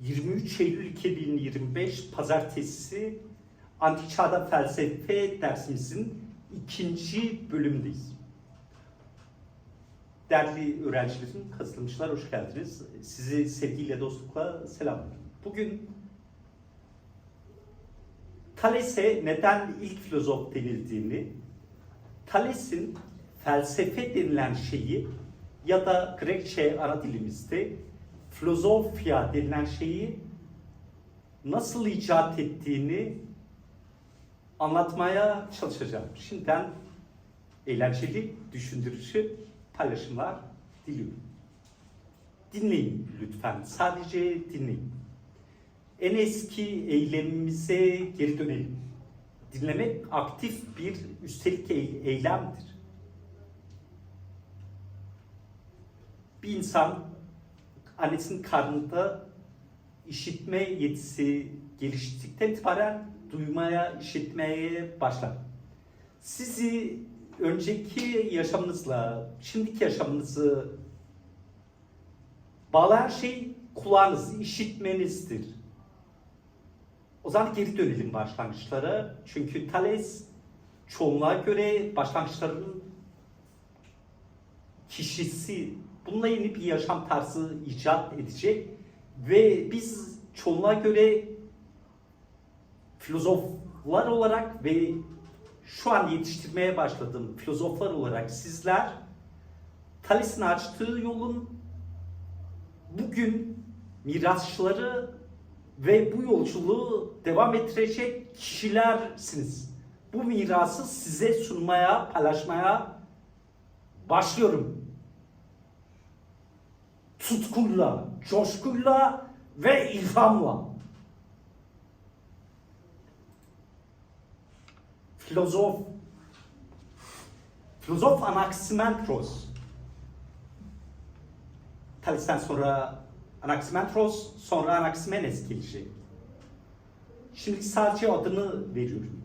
23 Eylül 2025 Pazartesi Antik Çağda Felsefe dersimizin ikinci bölümündeyiz. Değerli öğrencilerim, katılımcılar hoş geldiniz. Sizi sevgiyle, dostlukla selamlıyorum. Bugün Thales'e neden ilk filozof denildiğini, Thales'in felsefe denilen şeyi ya da Grekçe ana dilimizde filozofya denilen şeyi nasıl icat ettiğini anlatmaya çalışacağım. Şimdiden eğlenceli, düşündürücü paylaşımlar diliyorum. Dinleyin lütfen, sadece dinleyin. En eski eylemimize geri dönelim. Dinlemek aktif bir üstelik ey- eylemdir. Bir insan annesinin karnında işitme yetisi geliştikten itibaren duymaya, işitmeye başlar. Sizi önceki yaşamınızla şimdiki yaşamınızı bağlayan şey kulağınız, işitmenizdir. O zaman geri dönelim başlangıçlara. Çünkü Thales çoğunluğa göre başlangıçların kişisi bununla yeni bir yaşam tarzı icat edecek ve biz çoğunluğa göre filozoflar olarak ve şu an yetiştirmeye başladığım filozoflar olarak sizler Thales'in açtığı yolun bugün mirasçıları ve bu yolculuğu devam ettirecek kişilersiniz. Bu mirası size sunmaya, paylaşmaya başlıyorum. Tutkuyla, coşkuyla ve ilhamla. Filozof Filozof Anaximandros Thales'ten sonra Anaximandros, sonra Anaximenes gelecek. Şimdi sadece adını veriyorum.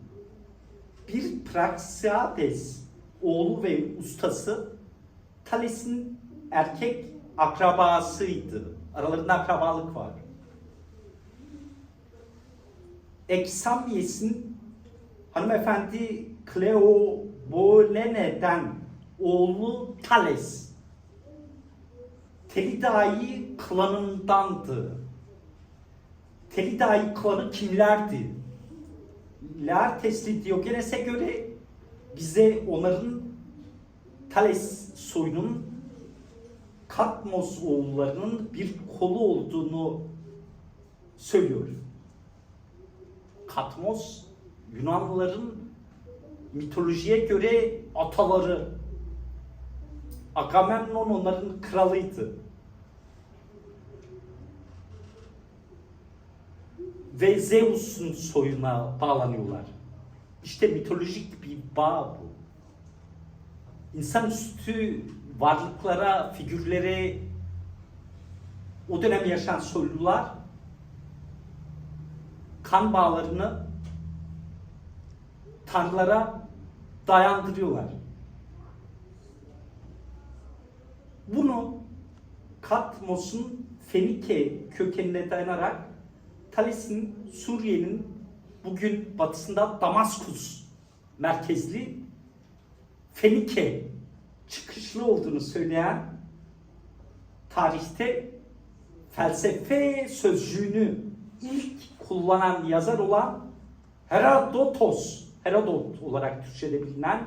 Bir Praxeades oğlu ve ustası Thales'in erkek akrabasıydı. Aralarında akrabalık var. Examyes'in hanımefendi Cleobolene'den oğlu Thales Telidai klanındandı. Telidai klanı kimlerdi? Laertes'li Diogenes'e göre bize onların Thales soyunun Katmos oğullarının bir kolu olduğunu söylüyor. Katmos Yunanlıların mitolojiye göre ataları. Agamemnon onların kralıydı. Ve Zeus'un soyuna bağlanıyorlar. İşte mitolojik bir bağ bu. İnsanüstü varlıklara, figürlere o dönem yaşayan soylular kan bağlarını tanrılara dayandırıyorlar. Bunu Katmos'un Fenike kökenine dayanarak Thales'in Suriye'nin bugün batısında Damaskus merkezli Fenike çıkışlı olduğunu söyleyen tarihte felsefe sözcüğünü ilk kullanan yazar olan Herodotos, Herodot olarak Türkçe'de bilinen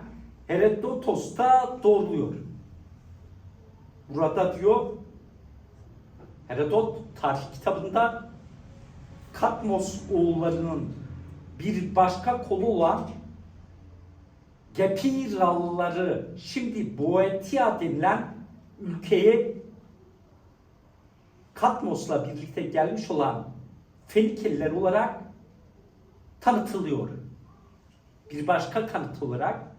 Herodotos da doğruluyor. Burada diyor Herodot tarih kitabında Katmos oğullarının bir başka kolu olan Gepiralıları şimdi Boeotia denilen ülkeye Katmos'la birlikte gelmiş olan Fenikeliler olarak tanıtılıyor. Bir başka kanıt olarak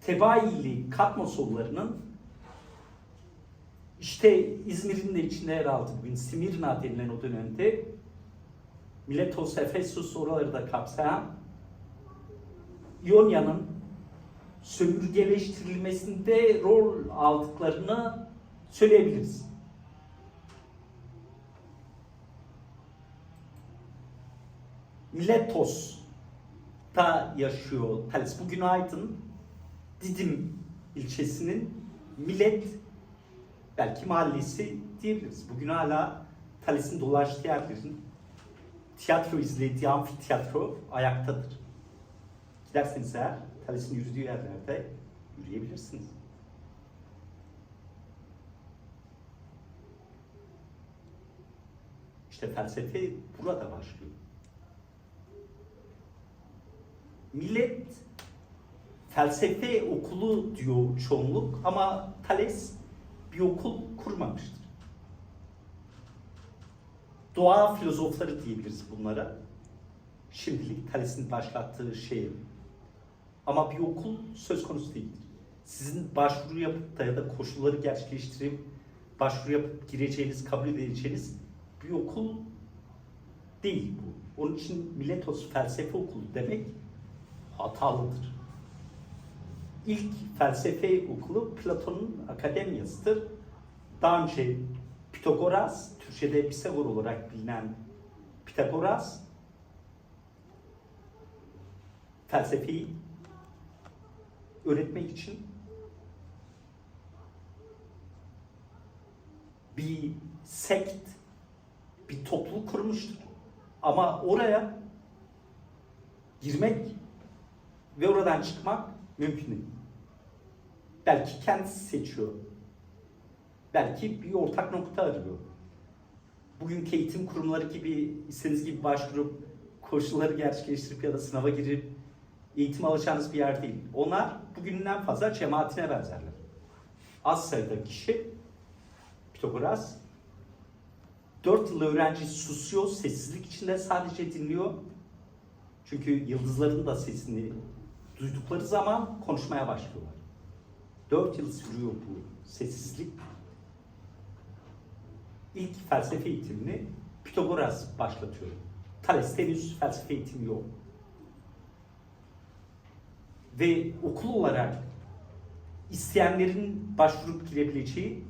Tebaili Katmosoğullarının işte İzmir'in de içinde yer aldı bugün Simirna denilen o dönemde Miletos, Efesus oraları da kapsayan İonya'nın sömürgeleştirilmesinde rol aldıklarını söyleyebiliriz. Miletos'ta yaşıyor Thales. Bugün Aydın Didim ilçesinin Millet belki mahallesi diyebiliriz. Bugün hala Thales'in dolaştığı yerlerin tiyatro izlediği amfiteyatro ayaktadır. Giderseniz eğer Thales'in yürüdüğü yerlerde yürüyebilirsiniz. İşte felsefe burada başlıyor. Millet felsefe okulu diyor çoğunluk ama Thales bir okul kurmamıştır. Doğa filozofları diyebiliriz bunlara. Şimdilik Thales'in başlattığı şey. Ama bir okul söz konusu değildir. Sizin başvuru yapıp da ya da koşulları gerçekleştirip başvuru yapıp gireceğiniz, kabul edeceğiniz bir okul değil bu. Onun için Miletos Felsefe Okulu demek hatalıdır. İlk felsefe okulu Platon'un akademiyasıdır. Daha önce Pitagoras, Türkçe'de Pisagor olarak bilinen Pitagoras felsefeyi öğretmek için bir sekt, bir topluluk kurmuştur. Ama oraya girmek ve oradan çıkmak mümkün değil. Belki kendisi seçiyor. Belki bir ortak nokta arıyor. Bugünkü eğitim kurumları gibi istediğiniz gibi başvurup koşulları gerçekleştirip ya da sınava girip eğitim alacağınız bir yer değil. Onlar bugünden fazla cemaatine benzerler. Az sayıda kişi Pitagoras 4 yıl öğrenci susuyor, sessizlik içinde sadece dinliyor. Çünkü yıldızların da sesini duydukları zaman konuşmaya başlıyorlar. 4 yıl sürüyor bu sessizlik. İlk felsefe eğitimini Pitagoras başlatıyor. Thales henüz felsefe eğitimi yok. Ve okul olarak isteyenlerin başvurup girebileceği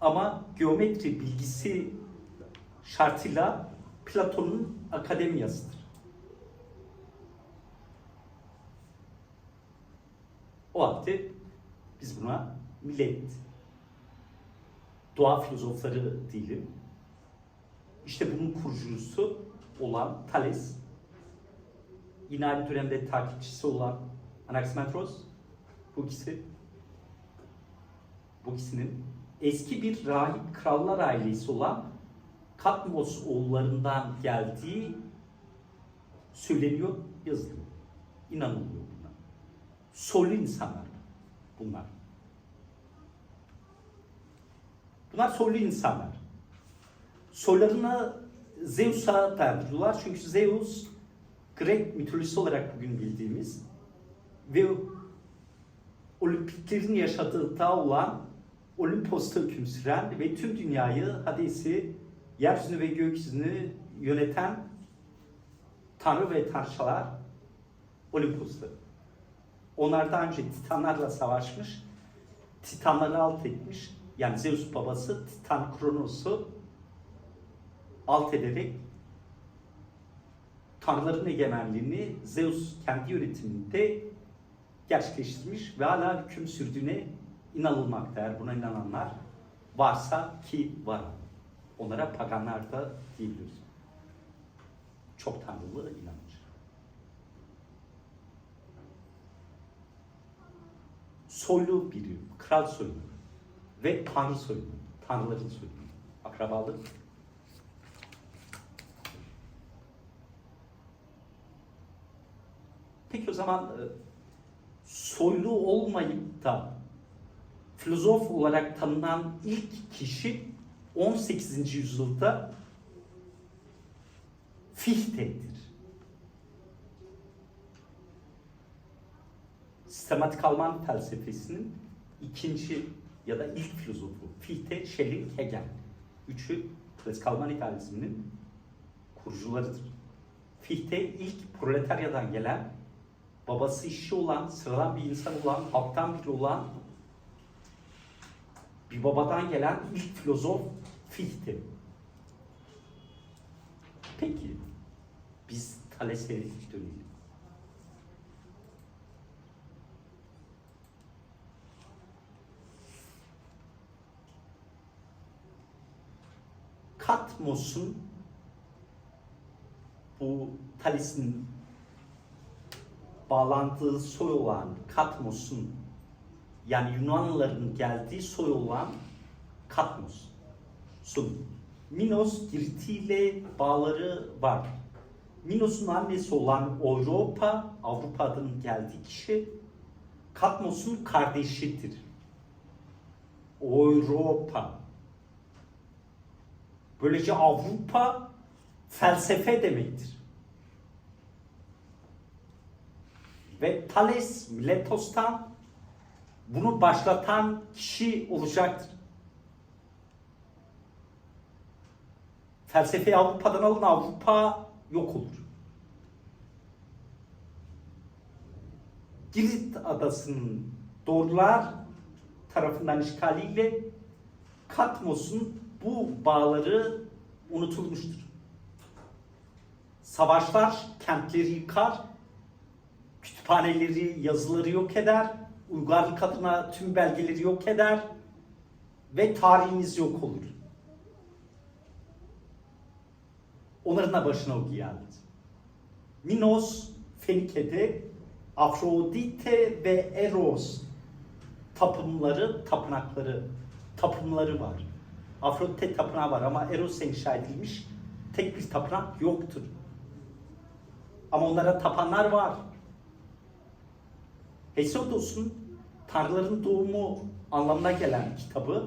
ama geometri bilgisi şartıyla Platon'un akademiyasıdır. O vakti biz buna millet, doğa filozofları diyelim. İşte bunun kurucusu olan Thales, yine aynı dönemde takipçisi olan Anaximandros, bu ikisi, eski bir rahip krallar ailesi olan Katmos oğullarından geldiği söyleniyor, yazılıyor. İnanılıyor buna. Soylu insanlar bunlar. Bunlar soylu insanlar. Soylarına Zeus'a dayandırıyorlar. Çünkü Zeus Grek mitolojisi olarak bugün bildiğimiz ve Olimpiklerin yaşadığı olan Olimpos'ta hüküm süren ve tüm dünyayı Hades'i yeryüzünü ve gökyüzünü yöneten tanrı ve tanrıçalar Olimpos'ta. Onlar daha önce Titanlarla savaşmış, Titanları alt etmiş. Yani Zeus babası Titan Kronos'u alt ederek tanrıların egemenliğini Zeus kendi yönetiminde gerçekleştirmiş ve hala hüküm sürdüğüne inanılmakta. Eğer buna inananlar varsa ki var. Onlara paganlar da diyebiliriz. Çok tanrılı inanmış. Soylu biri, kral soylu ve tanrı soylu, tanrıların soylu, akrabalık. Peki o zaman e, soylu olmayıp da filozof olarak tanınan ilk kişi 18. yüzyılda Fichte'dir. Sistematik Alman felsefesinin ikinci ya da ilk filozofu Fichte, Schelling, Hegel. Üçü klasik Alman idealizminin kurucularıdır. Fichte ilk proletaryadan gelen, babası işçi olan, sıradan bir insan olan, halktan biri olan bir babadan gelen ilk filozof Fichte. Peki biz Thales'e dönelim. Katmos'un bu Thales'in bağlantığı soy olan Katmos'un yani Yunanlıların geldiği soy olan Katmos. Sun. Minos Girti ile bağları var. Minos'un annesi olan Avrupa, Avrupa'dan geldiği kişi Katmos'un kardeşidir. Avrupa. Böylece Avrupa felsefe demektir. Ve Thales Miletos'tan bunu başlatan kişi olacaktır. Felsefeyi Avrupa'dan alın Avrupa yok olur. Girit adasının doğrular tarafından işgaliyle Katmos'un bu bağları unutulmuştur. Savaşlar kentleri yıkar, kütüphaneleri, yazıları yok eder, uygarlık adına tüm belgeleri yok eder ve tarihimiz yok olur. Onların da başına o geldi. Minos, Fenike'de Afrodite ve Eros tapınları, tapınakları, tapınları var. Afrodite tapınağı var ama Eros'a inşa edilmiş tek bir tapınak yoktur. Ama onlara tapanlar var. Hesiodos'un Tanrıların Doğumu anlamına gelen kitabı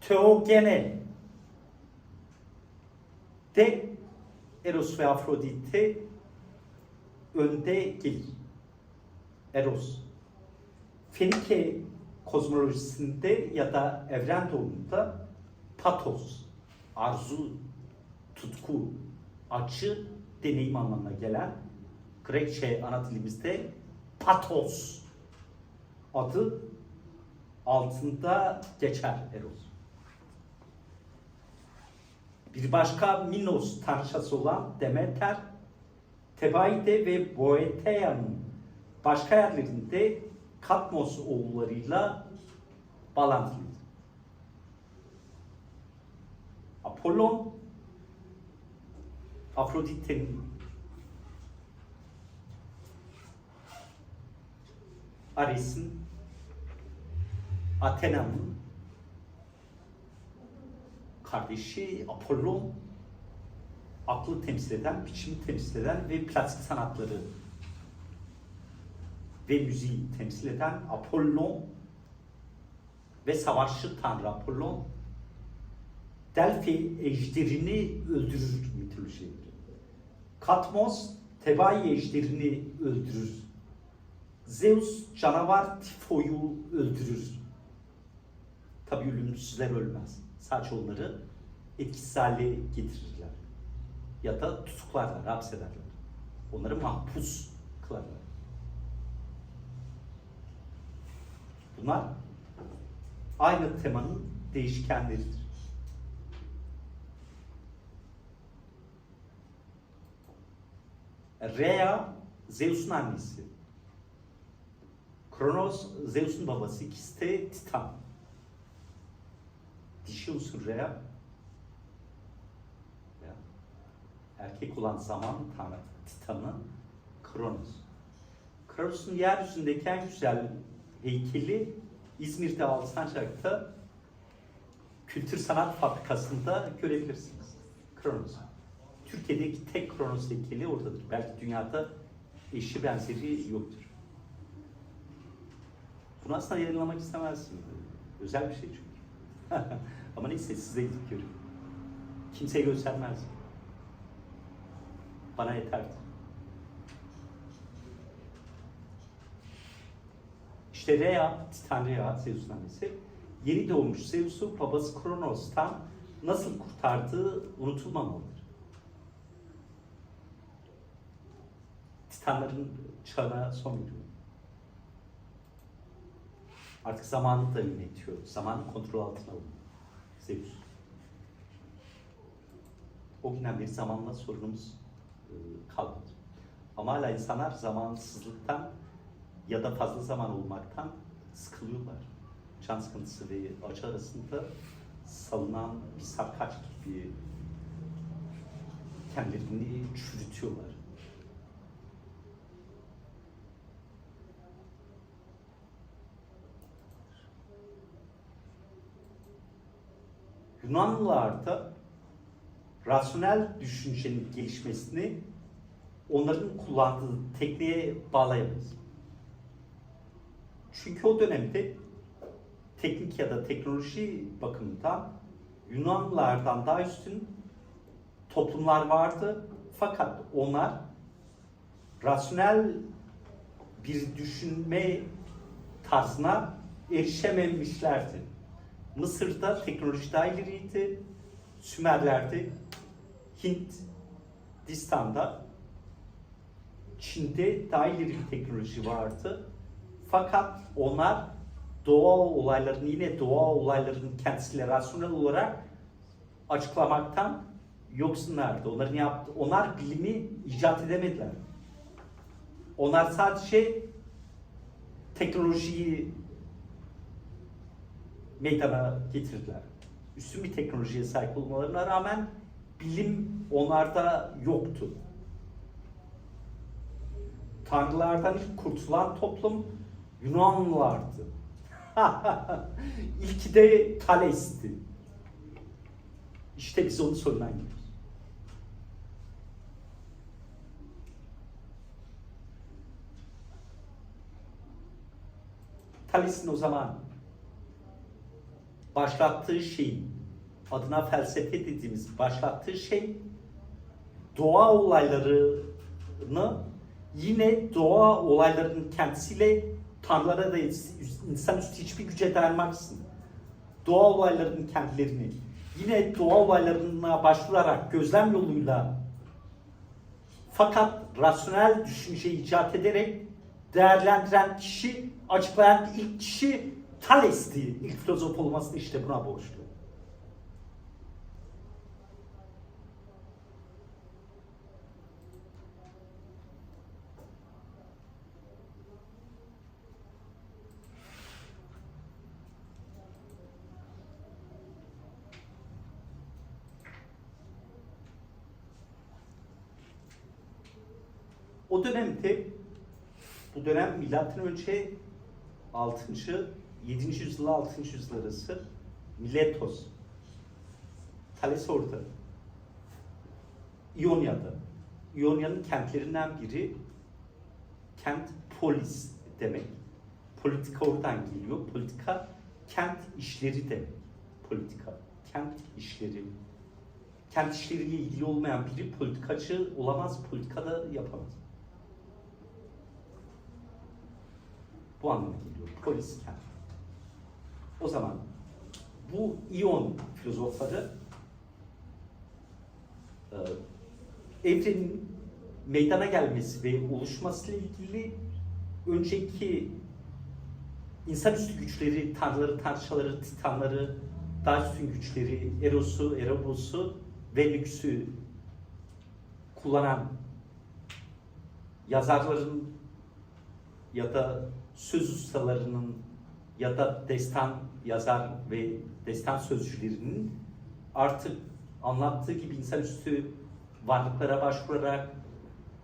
Teogene de Eros ve Afrodite önde gelir. Eros. Fenike kozmolojisinde ya da evren doğumunda patos, arzu, tutku, acı, deneyim anlamına gelen Grekçe ana dilimizde patos adı altında geçer Eros. Bir başka Minos tanrıçası olan Demeter, Tebaide ve Boetea'nın başka yerlerinde Katmos oğullarıyla bağlantılıydı. Apollon, Afrodite'nin Ares'in, Athena'nın kardeşi Apollon aklı temsil eden, biçimi temsil eden ve plastik sanatları ve müziği temsil eden Apollon ve savaşçı tanrı Apollon Delphi ejderini öldürür mitolojide. Katmos Tebai ejderini öldürür. Zeus canavar Tifo'yu öldürür. Tabi ölümsüzler ölmez. Sadece onları etkisiz hale getirirler. Ya da tutuklarlar, hapsederler. Onları mahpus kılarlar. Bunlar aynı temanın değişkenleridir. Rhea, Zeus'un annesi. Kronos, Zeus'un babası. İkisi de Titan. Dişi unsur Rhea. Erkek olan zaman tanrı Titan'ı Kronos. Kronos'un yeryüzündeki en güzel heykeli İzmir'de Alsancak'ta Kültür Sanat Fabrikası'nda görebilirsiniz. Kronos. Türkiye'deki tek Kronos heykeli oradadır. Belki dünyada eşi benzeri yoktur. Bunu aslında yayınlamak istemezsin. Özel bir şey çünkü. Ama neyse size gidip görün. Kimseye göstermez. Bana yeterdir. İşte Rhea, Titan Rhea, Zeus'un annesi, yeni doğmuş Zeus'u babası Kronos'tan nasıl kurtardığı unutulmamalıdır. Titanların çağına son veriyor. Artık zamanı da yönetiyor. Zamanı kontrol altına alıyor. Zeus. O günden beri zamanla sorunumuz e, kalmadı. Ama hala insanlar zamansızlıktan ya da fazla zaman olmaktan sıkılıyorlar. Can sıkıntısı ve acı arasında salınan bir sarkaç gibi kendilerini çürütüyorlar. Yunanlılarda rasyonel düşüncenin gelişmesini onların kullandığı tekniğe bağlayamayız. Çünkü o dönemde teknik ya da teknoloji bakımından Yunanlılardan daha üstün toplumlar vardı. Fakat onlar rasyonel bir düşünme tarzına erişememişlerdi. Mısır'da teknoloji daha ileriydi. Sümerler'de, Hint, Hindistan'da, Çin'de daha ileri bir teknoloji vardı. Fakat onlar doğa olaylarını yine doğa olaylarının kendisiyle rasyonel olarak açıklamaktan yoksunlardı. Onların yaptı, onlar bilimi icat edemediler. Onlar sadece teknolojiyi meydana getirdiler. Üstün bir teknolojiye sahip olmalarına rağmen bilim onlarda yoktu. Tanrılardan ilk kurtulan toplum Yunanlılardı. İlki de Thales'ti. İşte biz onun sonundan gidiyoruz. Thales'in o zaman başlattığı şey, adına felsefe dediğimiz başlattığı şey doğa olaylarını yine doğa olaylarının kendisiyle tanrılara da insanüstü hiçbir güce dayanmaksın. Doğa olaylarının kendilerini yine doğa olaylarına başvurarak gözlem yoluyla fakat rasyonel düşünce icat ederek değerlendiren kişi, açıklayan ilk kişi Thales'ti. İlk filozof olmasını işte buna borçlu. O dönemde bu dönem milattan önce 6. 7. yüzyıl 6. yüzyıl arası Miletos Thales orada. İonya'da. İonya'nın kentlerinden biri kent polis demek. Politika oradan geliyor. Politika kent işleri demek. Politika. Kent işleri. Kent işleriyle ilgili olmayan biri politikacı olamaz, politikada yapamaz. Bu anlama geliyor. Polis kent. O zaman bu İyon filozofları e, evrenin meydana gelmesi ve oluşmasıyla ilgili önceki insanüstü güçleri, tanrıları, tanrıçaları, titanları, daha üstün güçleri, Eros'u, Erebos'u ve Lüks'ü kullanan yazarların ya da söz ustalarının ya da destan yazar ve destan sözcülerinin artık anlattığı gibi insanüstü varlıklara başvurarak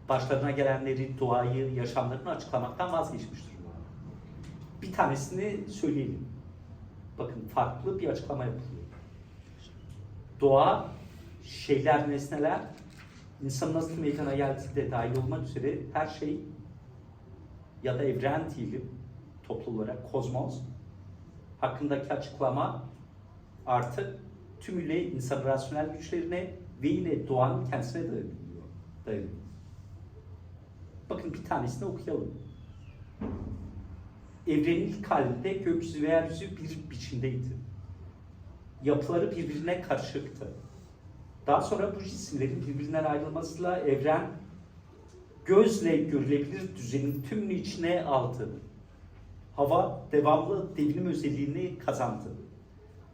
başlarına gelenleri, doğayı, yaşamlarını açıklamaktan vazgeçmiş durumda. Bir tanesini söyleyelim. Bakın farklı bir açıklama yapılıyor. Doğa, şeyler, nesneler, insan nasıl meydana geldiği de dahil olmak üzere her şey ya da evren diyelim toplu olarak kozmos hakkındaki açıklama artık tümüyle insan rasyonel güçlerine ve yine doğanın kendisine dayanıyor. dayanıyor. Bakın bir tanesini okuyalım. Evrenin ilk halinde gökyüzü ve yeryüzü bir biçimdeydi. Yapıları birbirine karışıktı. Daha sonra bu cisimlerin birbirinden ayrılmasıyla evren gözle görülebilir düzenin tümünü içine aldı. Hava devamlı devinim özelliğini kazandı.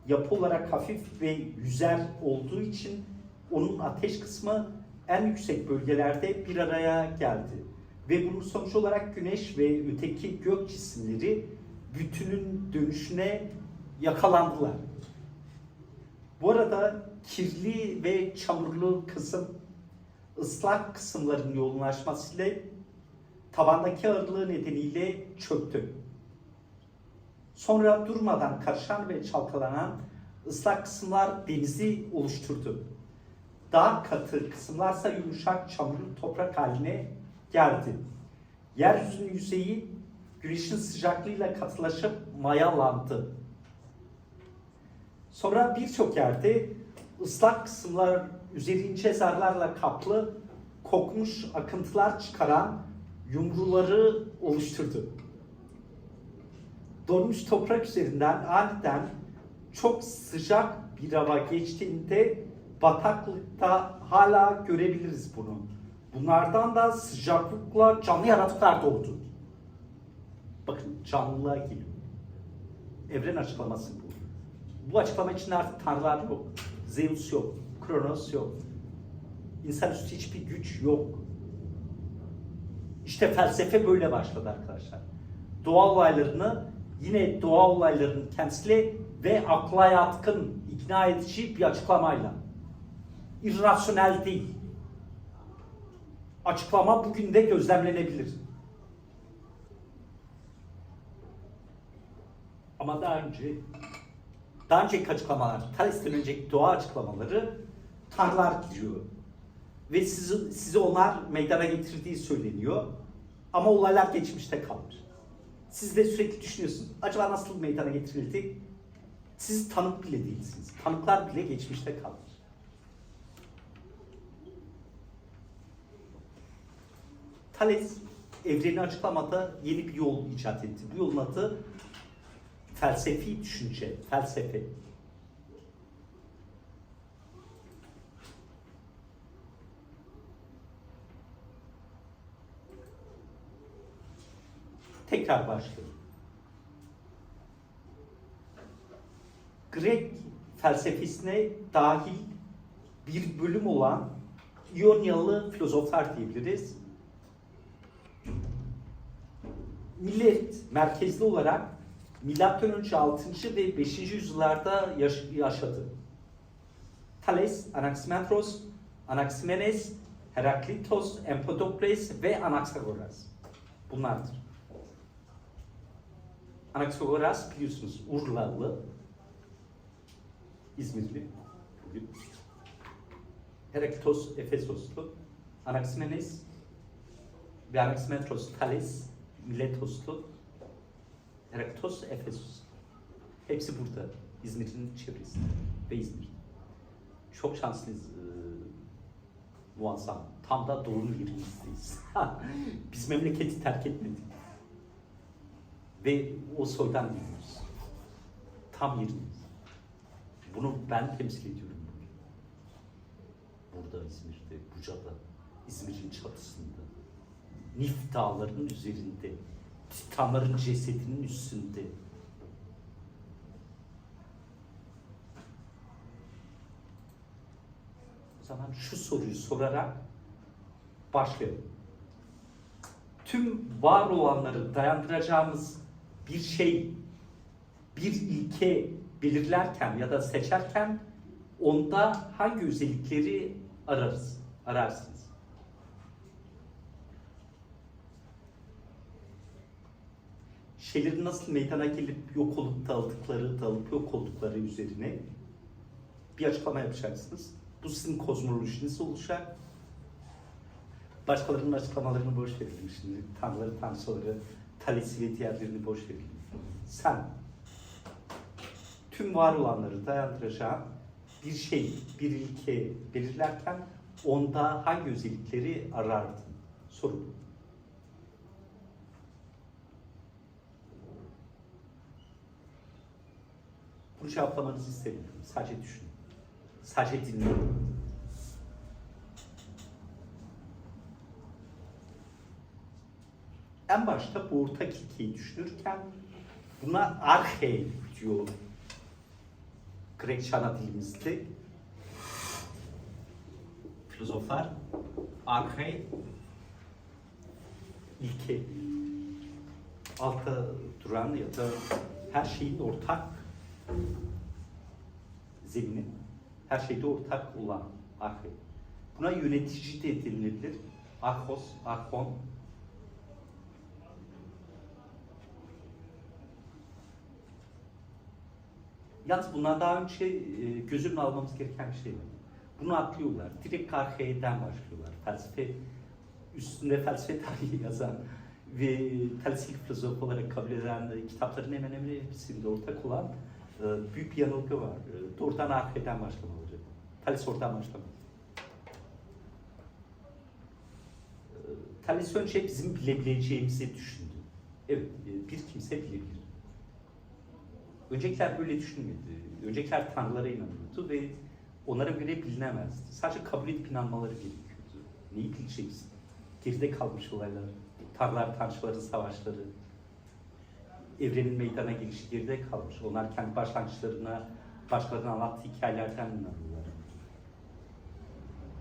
Yapı olarak hafif ve yüzer olduğu için onun ateş kısmı en yüksek bölgelerde bir araya geldi. Ve bunun sonucu olarak güneş ve öteki gök cisimleri bütünün dönüşüne yakalandılar. Bu arada kirli ve çamurlu kısım ıslak kısımların yoğunlaşmasıyla tabandaki ağırlığı nedeniyle çöktü. Sonra durmadan karışan ve çalkalanan ıslak kısımlar denizi oluşturdu. Daha katı kısımlarsa yumuşak çamurlu toprak haline geldi. Yeryüzünün yüzeyi güneşin sıcaklığıyla katılaşıp mayalandı. Sonra birçok yerde ıslak kısımlar üzeri ince zarlarla kaplı kokmuş akıntılar çıkaran yumruları oluşturdu. Donmuş toprak üzerinden aniden çok sıcak bir hava geçtiğinde bataklıkta hala görebiliriz bunu. Bunlardan da sıcaklıkla canlı yaratıklar doğdu. Bakın canlılığa geliyor. Evren açıklaması bu. Bu açıklama için artık tanrılar yok. Zeus yok. Kronos yok. İnsanüstü hiçbir güç yok. İşte felsefe böyle başladı arkadaşlar. Doğa olaylarını yine doğa olaylarının kendisiyle ve akla yatkın, ikna edici bir açıklamayla. İrrasyonel değil. Açıklama bugün de gözlemlenebilir. Ama daha önce daha önceki açıklamalar, Thales'ten önceki doğa açıklamaları tanrılar diyor. Ve sizi, sizi onlar meydana getirdiği söyleniyor. Ama olaylar geçmişte kalır. Siz de sürekli düşünüyorsunuz. Acaba nasıl meydana getirildi? Siz tanık bile değilsiniz. Tanıklar bile geçmişte kalır. Thales evreni açıklamada yeni bir yol icat etti. Bu yolun adı felsefi düşünce, felsefe. Tekrar başlıyorum. Grek felsefesine dahil bir bölüm olan İyonyalı filozoflar diyebiliriz. Millet merkezli olarak milattan önce 6. ve 5. yüzyıllarda yaş- yaşadı. Thales, Anaximandros, Anaximenes, Heraklitos, Empedokles ve Anaxagoras. Bunlardır. Anaxagoras biliyorsunuz Urlalı, İzmirli bugün. Heraklitos Efesoslu, Anaximenes ve Anaximandros Thales Miletoslu, Heraklitos Efesos. Hepsi burada. İzmir'in çevresinde ve İzmir. Çok şanslıyız. Ee, muazzam. Tam da doğru yerinizdeyiz. Biz memleketi terk etmedik. Ve o soydan geliyoruz. Tam yeriniz. Bunu ben temsil ediyorum. Burada İzmir'de, Buca'da, İzmir'in çatısında, Nif dağlarının üzerinde, Titanların cesedinin üstünde. O zaman şu soruyu sorarak başlayalım. Tüm var olanları dayandıracağımız bir şey, bir ilke belirlerken ya da seçerken onda hangi özellikleri ararız, ararsınız? şeylerin nasıl meydana gelip yok olup dağıldıkları, dağılıp yok oldukları üzerine bir açıklama yapacaksınız. Bu sizin kozmolojiniz olacak. Başkalarının açıklamalarını boş verelim şimdi. Tanrıları, tanrıçaları, Ve diğerlerini boş verelim. Sen tüm var olanları dayandıracağın bir şey, bir ilke belirlerken onda hangi özellikleri arardın? Soru bu. Bunu cevaplamanızı istemiyorum. Sadece düşünün. Sadece dinleyin. En başta bu ortak ilkeyi düşünürken buna arche diyor Grekçe ana dilimizde. filozoflar arke ilke altta duran ya da her şeyin ortak zemini, her şeyde ortak olan arke. Buna yönetici de denilebilir. Archos, archon. Yalnız bundan daha önce e, göz önüne almamız gereken bir şey var. Bunu atlıyorlar. Direkt arkeiden başlıyorlar. Felsefe, üstünde felsefe tarihi yazan ve felsefik filozof olarak kabul edilen e, kitapların hemen hemen hepsinde ortak olan e, büyük bir yanılgı var. E, doğrudan arkeiden başlamalıdır. Thales oradan başlamalı. E, Thales önce bizim bilebileceğimizi düşündü. Evet, e, bir kimse bilebilir. Öncekiler böyle düşünmedi. Öncekiler tanrılara inanıyordu ve onlara göre bilinemezdi. Sadece kabul edip inanmaları gerekiyordu. Neyi bileceksin? Geride kalmış olaylar, tanrılar, tanrıçaların savaşları, evrenin meydana gelişi geride kalmış. Onlar kendi başlangıçlarına, başkalarının anlattığı hikayelerden inanıyorlar.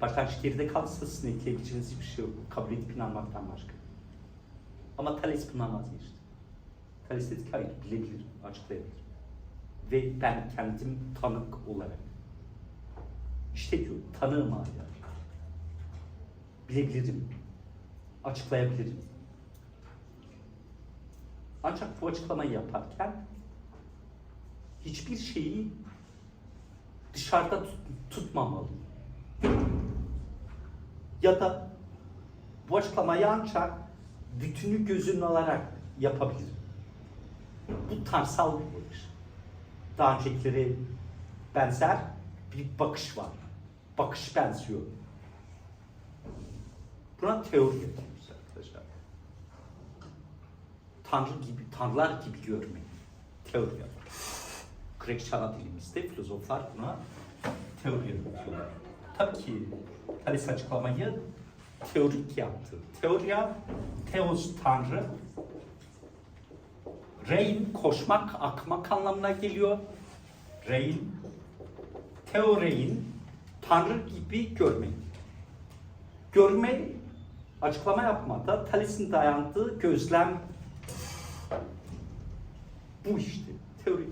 Başlangıç geride kalırsa sizin ekleyebileceğiniz hiçbir şey yok. Kabul edip inanmaktan başka. Ama Thales bundan vazgeçti. Thales dedi ki hayır, bilebilir, açıklayabilir. Ve ben kendim tanık olarak işte diyor, tanığım hala. Bilebilirim, açıklayabilirim. Ancak bu açıklamayı yaparken hiçbir şeyi dışarıda tut, tutmamalı. Ya da bu açıklamayı ancak bütünü gözünün alarak yapabilir. Bu tanrısal bir bakış. Daha öncekilere benzer bir bakış var. Bakış benziyor. Buna teori diyoruz arkadaşlar. Tanrı gibi, tanrılar gibi görmek. Teori. Grek çağ dilimizde filozoflar buna teori yapıyorlar. Tabii ki Thales açıklamayı teorik yaptı. Teoria, teos tanrı, rein koşmak, akmak anlamına geliyor. Rein, teorein, tanrı gibi görmek. Görme, açıklama yapmada Thales'in dayandığı gözlem bu işte. Teori.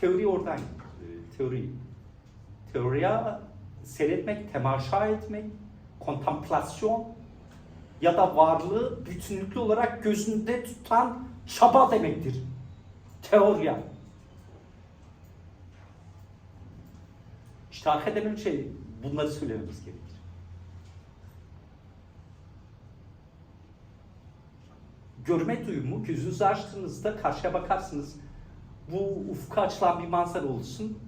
Teori oradan. Teori. Teoriya seyretmek, temaşa etmek, kontemplasyon ya da varlığı bütünlüklü olarak gözünde tutan çaba demektir. Teoriya. İşte hakikaten önce bunları söylememiz gerekir. Görme duyumu gözünüzü açtığınızda karşıya bakarsınız. Bu ufka açılan bir manzara olsun.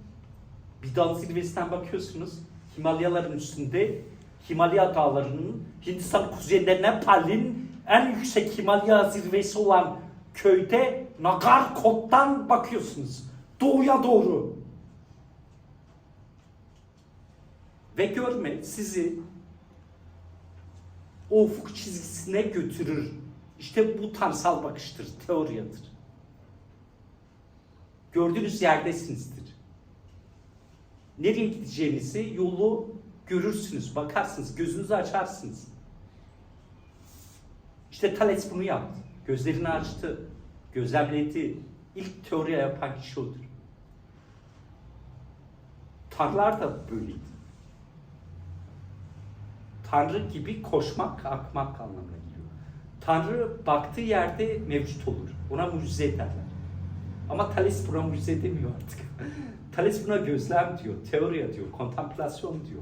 Bir dağ zirvesinden bakıyorsunuz. Himalyaların üstünde Himalaya dağlarının Hindistan kuzeyinde Nepal'in en yüksek Himalaya zirvesi olan köyde Nagarkot'tan bakıyorsunuz. Doğuya doğru. Ve görme sizi o ufuk çizgisine götürür. İşte bu tanrısal bakıştır, teoriyadır. Gördüğünüz yerdesinizdir. Nereye gideceğinizi yolu görürsünüz, bakarsınız, gözünüzü açarsınız. İşte Thales bunu yaptı. Gözlerini açtı, gözlemledi. İlk teoriye yapan kişi odur. Tanrılar da böyleydi. Tanrı gibi koşmak, akmak anlamına geliyor. Tanrı baktığı yerde mevcut olur. Ona mucize derler. Ama Thales buna mucize demiyor artık. Thales buna gözlem diyor, teoriya diyor, kontemplasyon diyor.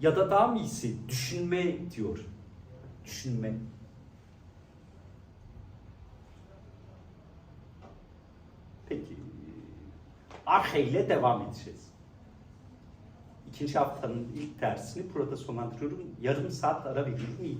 Ya da daha mı iyisi düşünme diyor. Düşünme. Peki. Arhe ile devam edeceğiz. İkinci haftanın ilk dersini burada sonlandırıyorum. Yarım saat ara veriyorum, iyi.